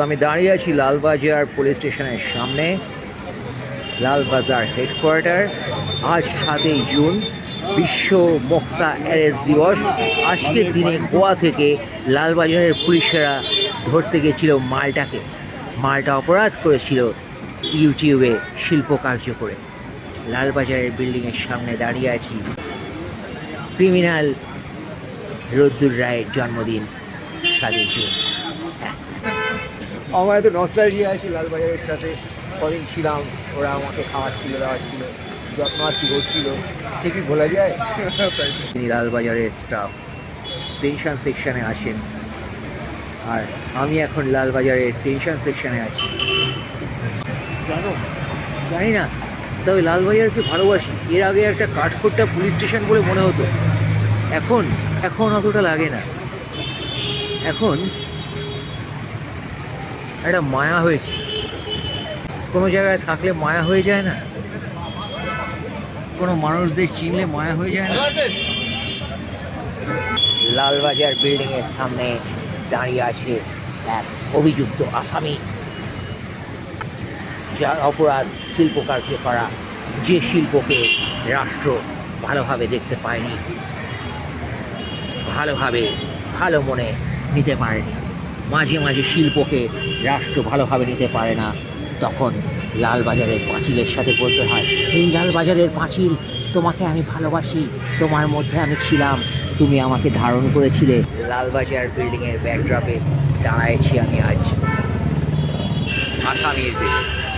আমি দাঁড়িয়ে আছি লালবাজার পুলিশ স্টেশনের সামনে, লালবাজার হেডকোয়ার্টার আজ সাতই জুন, বিশ্ব মক্সা অ্যারেস্ট দিবস। আজকের দিনে গোয়া থেকে লালবাজারের পুলিশেরা ধরতে গেছিল মালটাকে। মালটা অপরাধ করেছিল ইউটিউবে শিল্প কার্য করে। লালবাজারের বিল্ডিংয়ের সামনে দাঁড়িয়ে আছি ক্রিমিনাল রদ্দুর রায়ের জন্মদিন, সাতই জুন। আমার এত নস্টালজিয়া আছে লালবাজারের সাথে। কদিন ছিলাম, ওরা আমাকে খাওয়াচ্ছিল, দাওয়াচ্ছিল, যত্ন করছিল। সে কি ভোলা যায়। তিনি লালবাজারের স্টাফ পেনশন সেকশানে আসেন। আর আমি এখন লালবাজারের টেনশন সেকশানে আছি। জানো, জানি না, তবে লালবাজারকে ভালোবাসি। এর আগে একটা কাঠখোট্টা পুলিশ স্টেশন বলে মনে হতো। এখন এখন অতটা লাগে না। এখন একটা মায়া হয়েছে। কোনো জায়গায় থাকলে মায়া হয়ে যায় না। কোনো মানুষদের চিনলে মায়া হয়ে যায় না। লালবাজার বিল্ডিং এর সামনে দাঁড়িয়ে আছে এক অভিযুক্ত আসামি। যার অপরাধ শিল্প কার্য করা, যে শিল্পকে রাষ্ট্র ভালোভাবে দেখতে পায়নি, ভালোভাবে ভালো মনে নিতে পারেনি। মাঝে মাঝে শিল্পকে রাষ্ট্র ভালোভাবে নিতে পারে না। তখন লালবাজারের পাঁচিলের সাথে বলতে হয়, এই লালবাজারের পাঁচিল, তোমাকে আমি ভালোবাসি, তোমার মধ্যে আমি ছিলাম, তুমি আমাকে ধারণ করেছিলে। লালবাজার বিল্ডিংয়ের ব্যাকড্রপে দাঁড়াইছি আমি আজ। আসামির বেশি